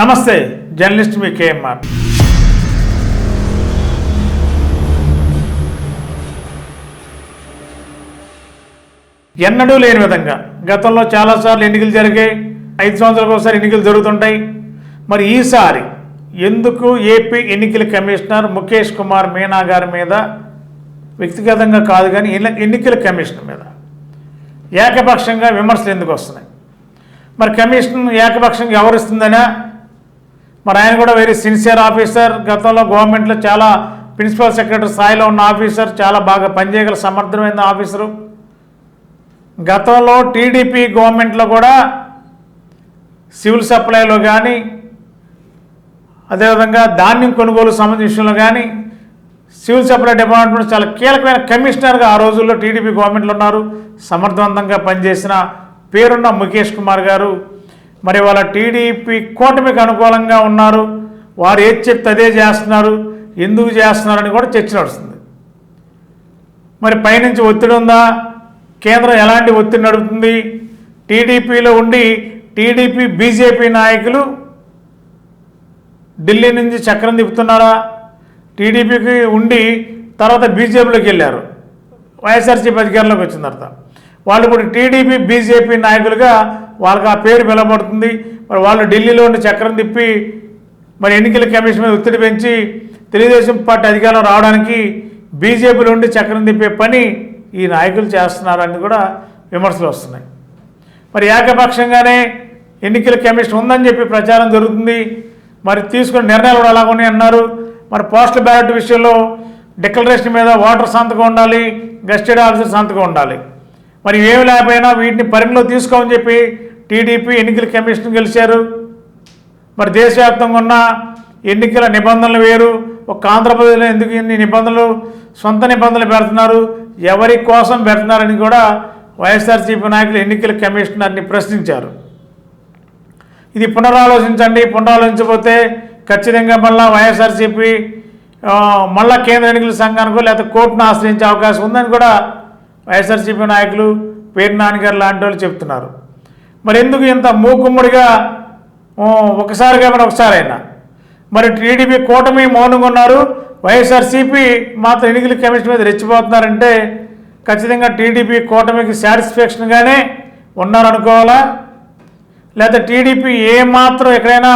నమస్తే జర్నలిస్ట్ మీ కేఎంఆర్. ఎన్నడూ లేని విధంగా గతంలో చాలాసార్లు ఎన్నికలు జరిగాయి ఐదు సంవత్సరాలకు ఒకసారి ఎన్నికలు జరుగుతుంటాయి. మరి ఈసారి ఎందుకు ఏపీ ఎన్నికల కమిషనర్ ముఖేష్ కుమార్ మీనా గారి మీద వ్యక్తిగతంగా కాదు కానీ ఎన్నికల కమిషన్ మీద ఏకపక్షంగా విమర్శలు ఎందుకు వస్తున్నాయి? మరి కమిషన్ ఏకపక్షంగా ఎవరిస్తుందనా మరి ఆయన కూడా వెరీ సిన్సియర్ ఆఫీసర్ గతంలో గవర్నమెంట్లో చాలా ప్రిన్సిపల్ సెక్రటరీ స్థాయిలో ఉన్న ఆఫీసర్ చాలా బాగా పనిచేయగల సమర్థమైన ఆఫీసరు గతంలో టీడీపీ గవర్నమెంట్లో కూడా సివిల్ సప్లైలో కానీ అదేవిధంగా ధాన్యం కొనుగోలు సంబంధించిన విషయంలో కానీ సివిల్ సప్లై డిపార్ట్మెంట్ చాలా కీలకమైన కమిషనర్గా ఆ రోజుల్లో టీడీపీ గవర్నమెంట్లో ఉన్నారు. సమర్థవంతంగా పనిచేసిన పేరున్న ముఖేష్ కుమార్ గారు. మరి వాళ్ళ టీడీపీ కూటమికి అనుకూలంగా ఉన్నారు. వారు ఏది చెప్తే అదే చేస్తున్నారు. ఎందుకు చేస్తున్నారని కూడా చర్చ నడుస్తుంది. మరి పైనుంచి ఒత్తిడి ఉందా? కేంద్రం ఎలాంటి ఒత్తిడి నడుపుతుంది? టీడీపీలో ఉండి టీడీపీ బీజేపీ నాయకులు ఢిల్లీ నుంచి చక్రం తిప్పుతున్నారా? టీడీపీకి ఉండి తర్వాత బీజేపీలోకి వెళ్ళారు. వైఎస్ఆర్సీపీ అధికారంలోకి వచ్చిన తర్వాత. వాళ్ళు ఇప్పుడు టీడీపీ బీజేపీ నాయకులుగా వాళ్ళకి ఆ పేరు పిలవబడుతుంది మరి వాళ్ళు ఢిల్లీలో ఉండి చక్రం తిప్పి మరి ఎన్నికల కమిషన్ మీద ఒత్తిడి పెంచి తెలుగుదేశం పార్టీ అధికారం రావడానికి బీజేపీలో ఉండి చక్రం తిప్పే పని ఈ నాయకులు చేస్తున్నారని కూడా విమర్శలు వస్తున్నాయి. మరి ఏకపక్షంగానే ఎన్నికల కమిషన్ ఉందని చెప్పి ప్రచారం జరుగుతుంది. మరి తీసుకున్న నిర్ణయాలు కూడా అలాగనే అన్నారు. మరి పోస్టల్ బ్యాలెట్ విషయంలో డిక్లరేషన్ మీద ఓటర్ సంతకం ఉండాలి గస్టెడ్ ఆఫీసర్ సంతకం ఉండాలి. మరి ఏమి లేకపోయినా వీటిని పరిగణలో తీసుకోమని చెప్పి టీడీపీ ఎన్నికల కమిషన్ గెలిచారు. మరి దేశవ్యాప్తంగా ఉన్న ఎన్నికల నిబంధనలు వేరు. ఒక ఆంధ్రప్రదేశ్లో ఎందుకు ఇన్ని నిబంధనలు సొంత నిబంధనలు పెడుతున్నారు? ఎవరి కోసం పెడుతున్నారని కూడా వైఎస్ఆర్సీపీ నాయకులు ఎన్నికల కమిషనర్ని ప్రశ్నించారు. ఇది పునరాలోచించండి. పునరాలోచించకపోతే ఖచ్చితంగా మళ్ళా వైఎస్ఆర్సీపీ మళ్ళా కేంద్ర ఎన్నికల సంఘానికో లేకపోతే కోర్టును ఆశ్రయించే అవకాశం ఉందని కూడా వైఎస్ఆర్సీపీ నాయకులు పేరు నాన్నగారు లాంటి వాళ్ళు చెప్తున్నారు. మరి ఎందుకు ఇంత మూకుమ్మడిగా ఒకసారిగా ఒకసారి ఒకసారి అయినా మరి టీడీపీ కూటమి మౌనంగా ఉన్నారు. వైఎస్ఆర్సీపీ మాత్రం ఎన్నికల కమిషన్ మీద రెచ్చిపోతున్నారంటే ఖచ్చితంగా టీడీపీ కూటమికి సాటిస్ఫాక్షన్గానే ఉన్నారనుకోవాలా? లేదా టీడీపీ ఏమాత్రం ఎక్కడైనా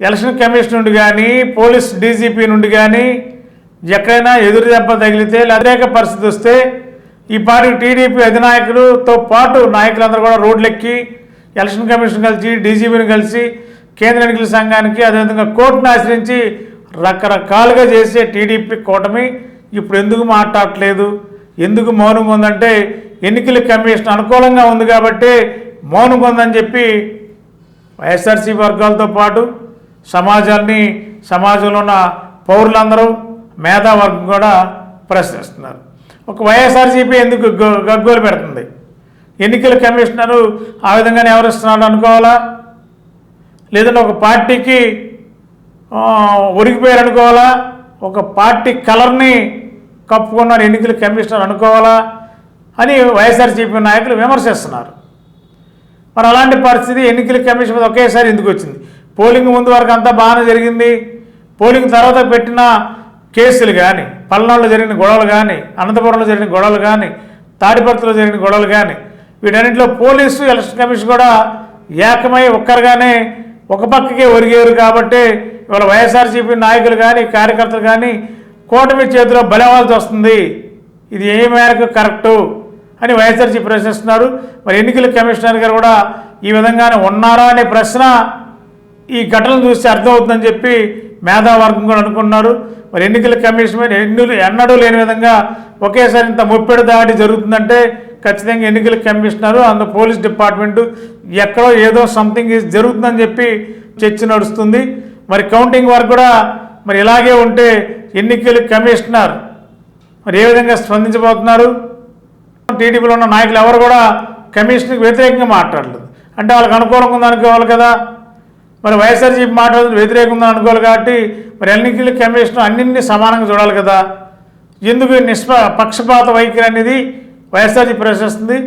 ఎలక్షన్ కమిషన్ నుండి కానీ పోలీస్ డీజీపీ నుండి కానీ ఎక్కడైనా ఎదురు దెబ్బ తగిలితే లేదా పరిస్థితి వస్తే ఈ పార్టీ టీడీపీ అధినాయకులతో పాటు నాయకులందరూ కూడా రోడ్లెక్కి ఎలక్షన్ కమిషన్ కలిసి డీజీపీని కలిసి కేంద్ర ఎన్నికల సంఘానికి అదేవిధంగా కోర్టును ఆశ్రయించి రకరకాలుగా చేసే టీడీపీ కూటమి ఇప్పుడు ఎందుకు మాట్లాడట్లేదు? ఎందుకు మౌనంగా ఉందంటే ఎన్నికల కమిషన్ అనుకూలంగా ఉంది కాబట్టి మౌనంగా ఉందని చెప్పి వైఎస్ఆర్సీ వర్గాలతో పాటు సమాజాన్ని సమాజంలో ఉన్న పౌరులందరూ మేధావర్గం కూడా ప్రశ్నిస్తున్నారు. ఒక వైఎస్ఆర్సీపీ ఎందుకు గగ్గోలు పెడుతుంది? ఎన్నికల కమిషనరు ఆ విధంగానే ఎవరిస్తున్నాడు అనుకోవాలా? లేదంటే ఒక పార్టీకి ఒరిగిపోయారు అనుకోవాలా? ఒక పార్టీ కలర్ని కప్పుకున్నారు ఎన్నికల కమిషనర్ అనుకోవాలా? అని వైఎస్ఆర్సీపీ నాయకులు విమర్శిస్తున్నారు. మరి అలాంటి పరిస్థితి ఎన్నికల కమిషన్ మీద ఒకేసారి ఎందుకు వచ్చింది? పోలింగ్ ముందు వరకు అంతా బాగానే జరిగింది. పోలింగ్ తర్వాత పెట్టిన కేసులు కానీ పల్నాడులో జరిగిన గొడవలు కానీ అనంతపురంలో జరిగిన గొడవలు కానీ తాడిపత్రిలో జరిగిన గొడవలు కానీ వీటన్నింటిలో పోలీసు ఎలక్షన్ కమిషన్ కూడా ఏకమై ఒక్కరుగానే ఒక పక్కకే ఒరిగేరు కాబట్టి ఇవాళ వైఎస్ఆర్సీపీ నాయకులు కానీ కార్యకర్తలు కానీ కూటమి చేతిలో బలవాల్సి వస్తుంది. ఇది ఏ మేరకు కరెక్టు అని వైఎస్ఆర్సీ ప్రశ్నిస్తున్నారు. మరి ఎన్నికల కమిషనర్ గారు కూడా ఈ విధంగానే ఉన్నారా అనే ప్రశ్న ఈ ఘటనను చూస్తే అర్థమవుతుందని చెప్పి మేధావర్గం కూడా అనుకున్నారు. మరి ఎన్నికల కమిషన్ ఎన్నులు ఎన్నడూ లేని విధంగా ఒకేసారి ఇంత ముప్పెడు దాడి జరుగుతుందంటే ఖచ్చితంగా ఎన్నికల కమిషనరు అందు పోలీస్ డిపార్ట్మెంటు ఎక్కడో ఏదో సంథింగ్ జరుగుతుందని చెప్పి చర్చ నడుస్తుంది. మరి కౌంటింగ్ వరకు కూడా మరి ఇలాగే ఉంటే ఎన్నికల కమిషనర్ మరి ఏ విధంగా స్పందించబోతున్నారు? టీడీపీలో ఉన్న నాయకులు ఎవరు కూడా కమిషన్కి వ్యతిరేకంగా మాట్లాడలేదు. అంటే వాళ్ళకి అనుకూలంగా ఉందనుకోవాలి కదా. మరి వైఎస్ఆర్సీపీ మాట్లాడుతున్న వ్యతిరేకంగా అనుకోవాలి కాబట్టి మరి ఎన్నికల కమిషన్ అన్నింటినీ సమానంగా చూడాలి కదా. ఎందుకు నిష్ప పక్షపాత వైఖరి అనేది వైఎస్ఆర్సీ ప్రశ్నిస్తుంది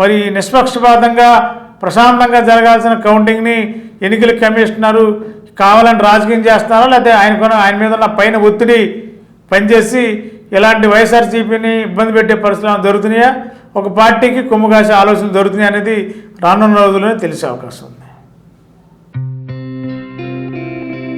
మరి నిష్పక్షపాతంగా ప్రశాంతంగా జరగాల్సిన కౌంటింగ్ని ఎన్నికల కమిషనరు కావాలని రాజకీయం చేస్తున్నారా? లేకపోతే ఆయన ఆయన మీద ఉన్న పైన ఒత్తిడి పనిచేసి ఇలాంటి వైఎస్ఆర్సీపీని ఇబ్బంది పెట్టే పరిస్థితులు జరుగుతున్నాయా? ఒక పార్టీకి కుమ్మకాసే ఆలోచన జరుగుతున్నాయి అనేది రానున్న రోజుల్లోనే తెలిసే అవకాశం ఉంది.